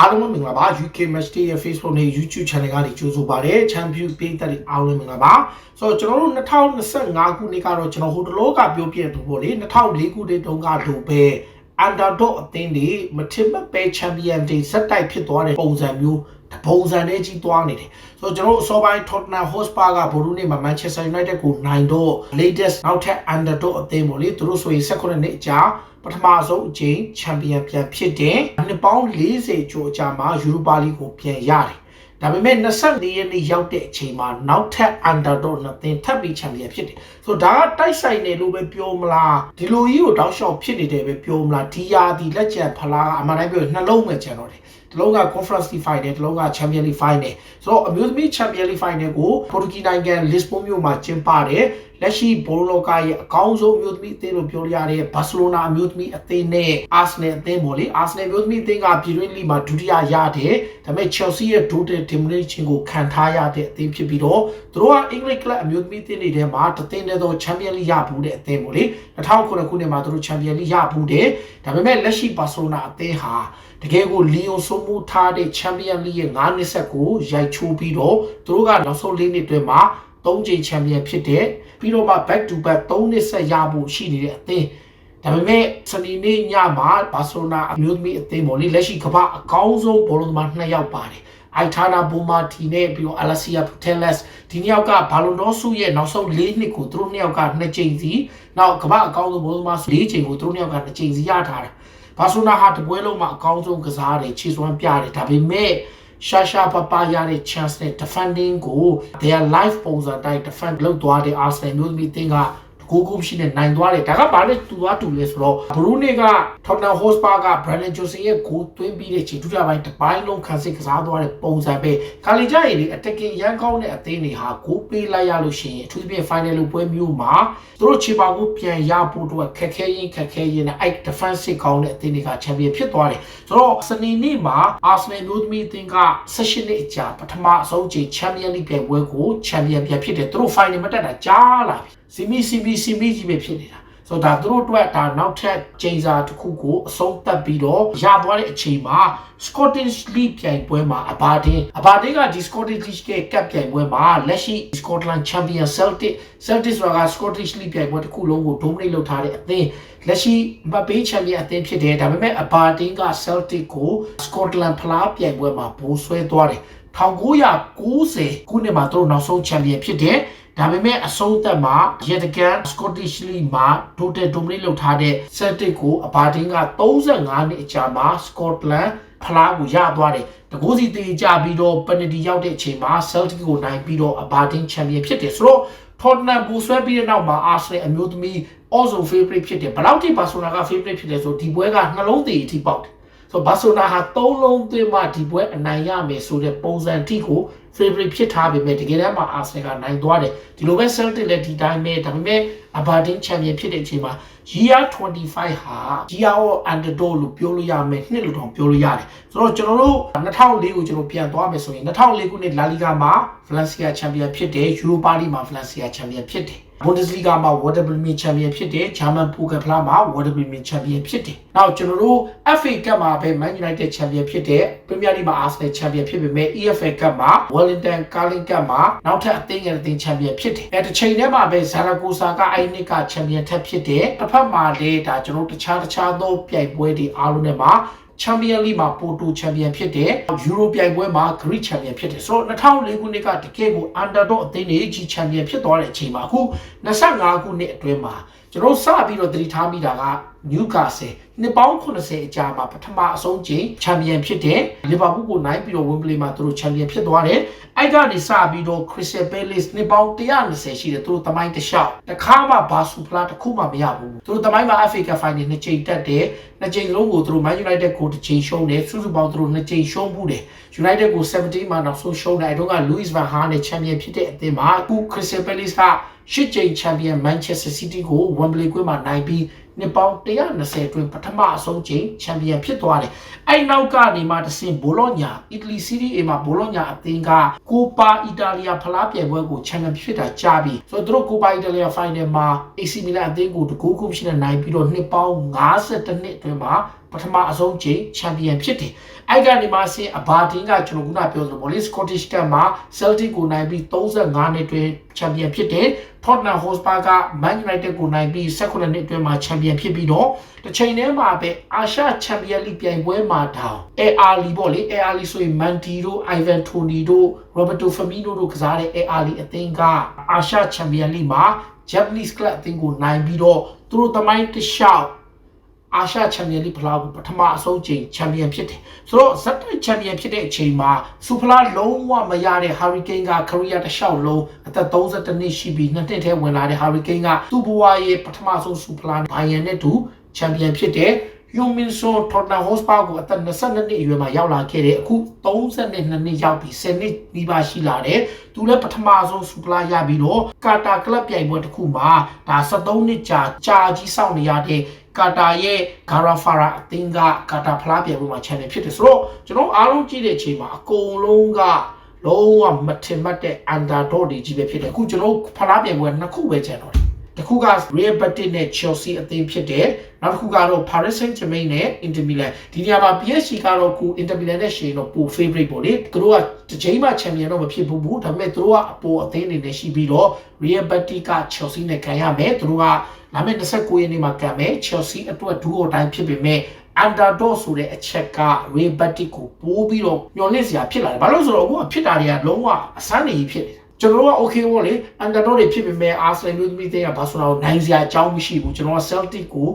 အားလုံးပဲမင်္ဂလာပါ UK Match Day ရဲ့ Facebook နဲ့ YouTube Channel ကနေကြိုဆိုပါရစေ Champion ပေးသက်တွေအားလုံးမင်္ဂလာပါဆိုတော့ကျွန်တော်တို့2025ခုနှစ်ကတော့ကျွန်တော်ဟိုတလောကပြောပြတူပေါ့လေ2004ခုနှစ်တုန်းကလိုပဲ Underdog အသင်းတွေမထင်မှတ်ပဲ Champion တွေစက်တိုက်ဖြစ်သွားတဲ့ပုံစံမျိုးပုံစံနဲ့ကြီးသွားနေတယ်ဆိုတော့ကျွန်တော်တို့အစောပိုင်း Tottenham Hotspur ကဘောလုံးနဲ့မှာ Manchester United ကိုနိုင်တော့ latest နောက်ထပ် Underdog အသင်းပေါ့လေသူတို့ဆိုရင်18နှစ်အကြာပထမဆုံးအကြိမ်ချန်ပီယံပြန်ဖြစ်တယ်။နှစ်ပေါင်း40ကျော်အကြာမှာယူရိုပါလိကိုပြန်ရတယ်။ ဒါပေမဲ့24ရက်နေ့ရောက်တဲ့အချိန်မှာနောက်ထပ် underdog နှစ်သင်းထပ်ပြီးချန်ပီယံဖြစ်တယ်။ဆိုတော့ဒါကတိုက်ဆိုင်တယ်လို့ပဲပြောမလား။ဒီလိုကြီးကိုတောက်လျှောက်ဖြစ်နေတယ်ပဲပြောမလား။ဒီယာဒီလက်ကျန်ဖလားကအမှန်တမ်းပြောရင်နှလုံးပဲကျန်တော့တယ်။ဒီလုံးက Conference League Final ဒီလုံးက Champions League Final ဆိုတော့အမျိုးသမီး Champions League Final ကိုပေါ်တူဂီနိုင်ငံ Lisbon မြို့မှာကျင်းပတယ်လက်ရှိဘောလောကရဲ့အကောင်းဆုံးအမျိုးသမီးအသင်းလို့ပြောရတဲ့ဘာစီလိုနာအမျိုးသမီးအသင်းနဲ့အာဆနယ်အသင်းပေါ့လေအာဆနယ်အမျိုးသမီးအသင်းကပြည်တွင်းလိမှာဒုတိယရတယ်ဒါပေမဲ့ Chelsea ရဲ့ဒိုတယ်ဒီမနီချင်းကိုခံထားရတဲ့အသင်းဖြစ်ပြီးတော့သူတို့ကအင်္ဂလိပ်ကလပ်အမျိုးသမီးအသင်းတွေထဲမှာတသင်းတည်းသော Champions League ရဘူးတဲ့အသင်းပေါ့လေ2009ခုနှစ်မှာသူတို့ Champions League ရဘူးတယ်ဒါပေမဲ့လက်ရှိဘာစီလိုနာအသင်းဟာတကယ်ကိုလီယိုဆိုမှုထားတဲ့ Champions League ရဲ့9နှစ်ဆက်ကိုရိုက်ချိုးပြီးတော့သူတို့ကနောက်ဆုံး၄နှစ်အတွင်းမှာ ၃ချိန်ချန်ပီယံဖြစ်တဲ့ပြီးတော့မှ back to back 3နှစ်ဆက်ရဖို့ရှိနေတဲ့အသင်းဒါပေမဲ့စနေနေ့ညမှာဘာစီလိုနာအမျိုးသမီးအသင်းပေါ်လေလက်ရှိကမ္ဘာအကောင်းဆုံးဘောလုံးသမား2ယောက်ပါတယ်အိုက်ထာနာဘူမာတီနဲ့ပြီးတော့အလာဆီယာပူတယ်လက်ဒီနှစ်ယောက်ကဘာလွန်ဒေါဆုရဲ့နောက်ဆုံး၄နှစ်ကိုသူတို့နှစ်ယောက်က2ချိန်စီနောက်ကမ္ဘာအကောင်းဆုံးဘောလုံးသမား၄ချိန်ကိုသူတို့နှစ်ယောက်က2ချိန်စီရထားတယ်ဘာဆိုနာဟာတပွဲလုံးမှာအကောင်းဆုံးကစားတယ်ခြေစွမ်းပြတယ်ဒါပေမဲ့ ရှာရှာပပရတဲ့ chance နဲ့ defending ကို their life ပုံစံတိုင်း defend လုပ်သွားတဲ့ Arsenal မျိုးသမီးအသင်းက ကိုကိုရှိနဲ့နိုင်သွားတယ်ဒါကဘာလဲတူသွားတူလဲဆိုတော့ဘရူးနေက Tottenham Hotspur က Brandon Johnson ရဲ့ဂိုးသွင်းပြီးတဲ့ချိန်ဒုတိယပိုင်းတစ်ပိုင်းလုံးခံစစ်ကစားသွားတဲ့ပုံစံပဲခါလီကြရင်လေ attacking ရန်ကောင်းတဲ့အသင်းတွေဟာဂိုးပေးလိုက်ရလို့ရှိရင်အထူးသဖြင့် final လို့ပွဲမျိုးမှာသူတို့ခြေပါကိုပြန်ရဖို့တော့ခက်ခဲရင်ခက်ခဲရင်နဲ့အဲ့ defensive ကောင်းတဲ့အသင်းတွေက champion ဖြစ်သွားတယ်ဆိုတော့စနေနေ့မှာ Arsenal မျိုးသမီးအသင်းက16နှစ်အကြာပထမအဆုံးချိန် Champion League ပြိုင်ပွဲကို champion ပြန်ဖြစ်တယ်သူတို့ final မတက်တာကြားလာပြီ စီမီစီမီစီမီကြီးပဲဖြစ်နေတာဆိုတော့ဒါသူတို့အတွက်ဒါနောက်ထပ်ချိန်စာတစ်ခုကိုအဆုံးသတ်ပြီးတော့ရသွားတဲ့အချိန်မှာ Scottish League ပြိုင်ပွဲမှာအဘာတင်းအဘာတင်းကဒီ Scottish League ရဲ့ကပ်ပြိုင်ပွဲမှာလက်ရှိ Scotland Champion Celtic Celtic ဆိုတာက Scottish League ပြိုင်ပွဲတစ်ခုလုံးကို dominate လုပ်ထားတဲ့အသင်းလက်ရှိမပေးချန်ပီယံအသင်းဖြစ်တယ်ဒါပေမဲ့အဘာတင်းက Celtic ကို Scotland ဖလားပြိုင်ပွဲမှာဘိုးဆွဲသွားတယ်1990ခုနှစ်မှာသူတို့နောက်ဆုံးချန်ပီယံဖြစ်တယ် ဒါပေမဲ့အဆုံးသက်မှာရတကန် Scottish League မှာ Total Dominate လုပ်ထားတဲ့ Celtic ကိုအဘာတင်းက35နှစ်အကြာမှာ Scotland ဖလားကိုရသွားတယ်တကူစီတေကြပြီးတော့ penalty ရောက်တဲ့အချိန်မှာ Celtic ကိုနိုင်ပြီးတော့အဘာတင်း champion ဖြစ်တယ်ဆိုတော့ Tottenham ဘူဆွဲပြီးတဲ့နောက်မှာ Arsenal အမျိုးသမီး also favorite ဖြစ်တယ်ဘယ်လောက်ထိ Barcelona က favorite ဖြစ်လဲဆိုဒီပွဲကနှလုံးသေးအထိပေါက်တယ် ဆိုဘာဆိုနာဟာသုံးလုံးသွင်းမှဒီပွဲအနိုင်ရမယ်ဆိုတဲ့ပုံစံအထိကို favorite ဖြစ်ထားပေမဲ့တကယ်တမ်းမှာ Arsenal ကနိုင်သွားတယ်ဒီလိုပဲ Celtic လည်းဒီတိုင်းပဲဒါပေမဲ့ Aberdeen champion ဖြစ်တဲ့အချိန်မှာ year 25ဟာ year of underdog လို့ပြောလို့ရမယ်နှစ်လို့တောင်ပြောလို့ရတယ်ဆိုတော့ကျွန်တော်တို့2004ကိုကျွန်တော်ပြန်သွားမယ်ဆိုရင်2004ခုနှစ် La Liga မှာ Valencia champion ဖြစ်တယ် Europa League မှာ Valencia champion ဖြစ်တယ် Bundesliga မှာ Werder Bremen champion ဖြစ်တယ် German Pokal မှာ Werder Bremen champion ဖြစ်တယ်နောက်ကျွန်တော်တို့ FA Cup မှာပဲ Man United champion ဖြစ်တယ် Premier League မှာ Arsenal champion ဖြစ်ပေမဲ့ EFL Cup မှာ Wellington Carling Cup မှာနောက်ထပ်အသင်းငယ်အသင်း champion ဖြစ်တယ်အဲတစ်ချိန်တည်းမှာပဲ Zaragoza ကအဲ့နှစ်က champion ထက်ဖြစ်တယ်တစ်ဖက်မှာလေဒါကျွန်တော်တခြားတခြားသောပြိုင်ပွဲတွေအားလုံးနဲ့မှာ Champion League မှာပိုတို Champion ဖြစ်တယ်။ Euro ပြိုင်ပွဲမှာ Greek Champion ဖြစ်တယ်။ဆိုတော့2004ခုနှစ်ကတကယ်ကို Underdog အသင်းတွေကြီး Champion ဖြစ်သွားတဲ့အချိန်မှာအခု25ခုနှစ်အတွင်းမှာကျွန်တော်စပြီးတော့တတိထားမိတာက Newcastle နှစ်ပေါင်း80အကြာမှာပထမအဆုံးချိန်ချန်ပီယံဖြစ်တယ်လီဗာပူးကိုနိုင်ပြီးတော့ Wembley မှာသူတို့ချန်ပီယံဖြစ်သွားတယ်အဲ့ကနေစပြီးတော့ Crystal Palace နှစ်ပေါင်း120ရှိတယ်သူတို့တမိုင်းတစ်လျှောက်တခါမှဘာစူဖလားတစ်ခုမှမရဘူးသူတို့တမိုင်းမှာ FA Cup Final နှစ်ချိန်တက်တယ်နှစ်ချိန်လုံးကိုသူတို့ Man United ကိုတစ်ချိန်ရှုံးတယ်စုစုပေါင်းသူတို့နှစ်ချိန်ရှုံးမှုတယ် United ကို17မှာနောက်ဆုံးရှုံးတယ်အဲတော့က Louis van Gaal နဲ့ချန်ပီယံဖြစ်တဲ့အသင်းမှာအခု Crystal Palace ကရှစ်ကြိမ်ချန်ပီယံ Manchester City ကို Wembley ကွင်းမှာနိုင်ပြီး နှစ်ပေါင်း120အတွင်းပထမအဆုံးချိန်ချန်ပီယံဖြစ်သွားတယ်။အဲ့နောက်ကနေမှတဆင့်ဘိုလောညာအီတလီစီးရီးအေမှာဘိုလောညာအသင်းကကိုပါအီတာလီယာဖလားပြိုင်ပွဲကိုချန်ပီယံဖြစ်တာကြားပြီ။ဆိုတော့သူတို့ကိုပါအီတာလီယာဖိုင်နယ်မှာ AC Milan အသင်းကိုတကူးကူးရှိနေနိုင်ပြီးတော့နှစ်ပေါင်း52နှစ်အတွင်းမှာ ပထမအဆုံးချိန်ချန်ပီယံဖြစ်တယ်။အဲ့ကနေမှဆင်းအဘာတင်ကကျွန်တော်ခုနပြောသလိုပေါ့လေ Scottish Cup မှာ Celtic ကိုနိုင်ပြီး35နှစ်အတွင်းချန်ပီယံဖြစ်တယ်။ Tottenham Hotspur က Man United ကိုနိုင်ပြီး18နှစ်အတွင်းမှာချန်ပီယံဖြစ်ပြီးတော့တစ်ချိန်တည်းမှာပဲအာရှချန်ပီယံလိပြိုင်ပွဲမှာတောင် AR လီပေါ့လေ AR လီဆိုရင် Manti တို့ Ivan Toney တို့ Roberto Firmino တို့ကစားတဲ့ AR လီအသင်းကအာရှချန်ပီယံလိမှာ Japanese Club အသင်းကိုနိုင်ပြီးတော့သူတို့သမိုင်းတစ်လျှောက် အာရှချန်ပီယံလိဖလားကိုပထမအဆုံးချိန်ချန်ပီယံဖြစ်တယ်ဆိုတော့ဇက်တိုက်ချန်ပီယံဖြစ်တဲ့အချိန်မှာစူဖလားလုံးဝမရတဲ့ Hurricane ကကရီးယားတစ်လျှောက်လုံးအသက်32နှစ်ရှိပြီးနှစ်နှစ်ထဲဝင်လာတဲ့ Hurricane ကသူ့ဘဝရဲ့ပထမဆုံးစူဖလားဘိုင်ယန်နဲ့တူချန်ပီယံဖြစ်တယ်ယူမင်ဆိုထော်တန်ဟော့စပါကိုအသက်22နှစ်အရွယ်မှာရောက်လာခဲ့တယ်အခု32နှစ်ရောက်ပြီး10နှစ်နီးပါးရှိလာတယ်သူလည်းပထမဆုံးစူပလာရပြီးတော့ကာတာကလပ်ပြိုင်ပွဲတစ်ခုမှာဒါ73နှစ်ကြာကြာကြီးစောင့်နေရတဲ့ ကာတာရဲ့ဂါရာဖာရာအသင်းကကာတာဖလားပြိုင်ပွဲမှာချန်ပီယံဖြစ်တယ်ဆိုတော့ကျွန်တော်အားလုံးကြည့်တဲ့အချိန်မှာအကုန်လုံးကလုံးဝမထင်မှတ်တဲ့အန်ဒါဒေါတွေကြီးပဲဖြစ်တယ်အခုကျွန်တော်ဖလားပြိုင်ပွဲနှစ်ခုပဲကျန်တော့တယ် တစ်ခုက Real Betis နဲ့ Chelsea အသင်းဖြစ်တယ်နောက်တစ်ခုကတော့ Paris Saint-Germain နဲ့ Inter Milan ဒီနေရာမှာ PSG ကတော့ကို Inter Milan နဲ့ရှင်တော့ပို favorite ပေါ့လေသူတို့ကတစ်ချိန်မှ champion တော့မဖြစ်ဘူးဘူးဒါပေမဲ့သူတို့ကအပေါ်အသင်းအနေနဲ့ရှိပြီးတော့ Real Betis က Chelsea နဲ့ကန်ရမယ်သူတို့ကလာမယ့်29ရက်နေ့မှာကန်မယ် Chelsea အတွက်ဒူးအတိုင်းဖြစ်ပေမဲ့ underdog ဆိုတဲ့အချက်က Real Betis ကိုပိုးပြီးတော့ညှော်လင့်စရာဖြစ်လာတယ်ဘာလို့လဲဆိုတော့အခုကဖြစ်တာတွေကလုံးဝအဆန်းနေကြီးဖြစ်နေတာ ကျွန်တော်တို့က okay ပေါ့လေ underdog တွေဖြစ်ပေမဲ့ Arsenal မျိုးသမီးတွေကဘာဆိုတော့နိုင်စရာအကြောင်းမရှိဘူးကျွန်တော်က Celtic ကို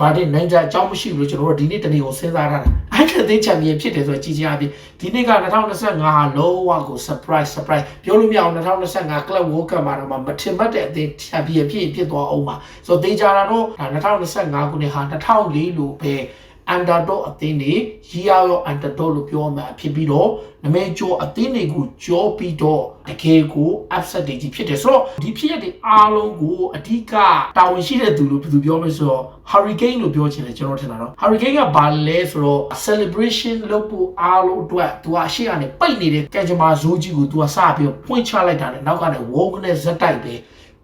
ဘာတဲ့နိုင်စရာအကြောင်းမရှိဘူးလို့ကျွန်တော်တို့ဒီနေ့တနေ့ကိုစဉ်းစားထားတာအဲ့ဒါသိချန်ပီယံဖြစ်တယ်ဆိုတော့ကြည်ကြအပြင်ဒီနေ့က2025ဟာလုံးဝကို surprise surprise ပြောလို့မရအောင်2025 Club World Cup မှာတော့မထင်မှတ်တဲ့အသင်းချန်ပီယံဖြစ်ရင်ဖြစ်သွားအောင်ပါဆိုတော့သေချာတာတော့2025ခုနှစ်ဟာ2004လို့ပဲ underdog အသင်းတွေရီယာရော underdog လို့ပြောမှာဖြစ်ပြီးတော့နမဲကျော်အသင်းတွေကိုကြောပြီးတော့တကယ်ကို upset တွေကြီးဖြစ်တယ်ဆိုတော့ဒီဖြစ်ရတဲ့အားလုံးကိုအဓိကတာဝန်ရှိတဲ့သူလို့ဘယ်သူပြောမလဲဆိုတော့ hurricane လို့ပြောချင်တယ်ကျွန်တော်ထင်တာတော့ hurricane ကဘာလဲဆိုတော့ celebration လုပ်ဖို့အားလုံးအတွက်သူကအရှိကနေပိတ်နေတဲ့ကံကြမ္မာဇိုးကြီးကိုသူကစပြီးတော့ဖွင့်ချလိုက်တာနဲ့နောက်ကနေ wong နဲ့ဇက်တိုက်ပဲ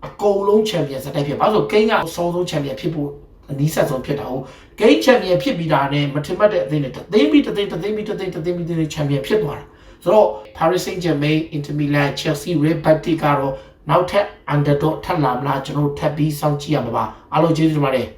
အကုန်လုံးချန်ပီယံဇက်တိုက်ဖြစ်ဘာလို့ကိန်းကအစောဆုံးချန်ပီယံဖြစ်ဖို့ အနီးဆက်ဆုံးဖြစ်တာဟုတ်ဂိမ်းချန်ပီယံဖြစ်ပြီးတာနဲ့မထင်မှတ်တဲ့အသင်းတွေတသိမ်းပြီးတသိမ်းတသိမ်းပြီးတသိမ်းတသိမ်းပြီးတသိမ်းချန်ပီယံဖြစ်သွားတာဆိုတော့ Paris Saint-Germain, Inter Milan, Chelsea, Real Betis ကတော့နောက်ထပ် underdog ထပ်လာမလားကျွန်တော်ထပ်ပြီးစောင့်ကြည့်ရမှာပါအားလုံးကျေးဇူးတင်ပါတယ်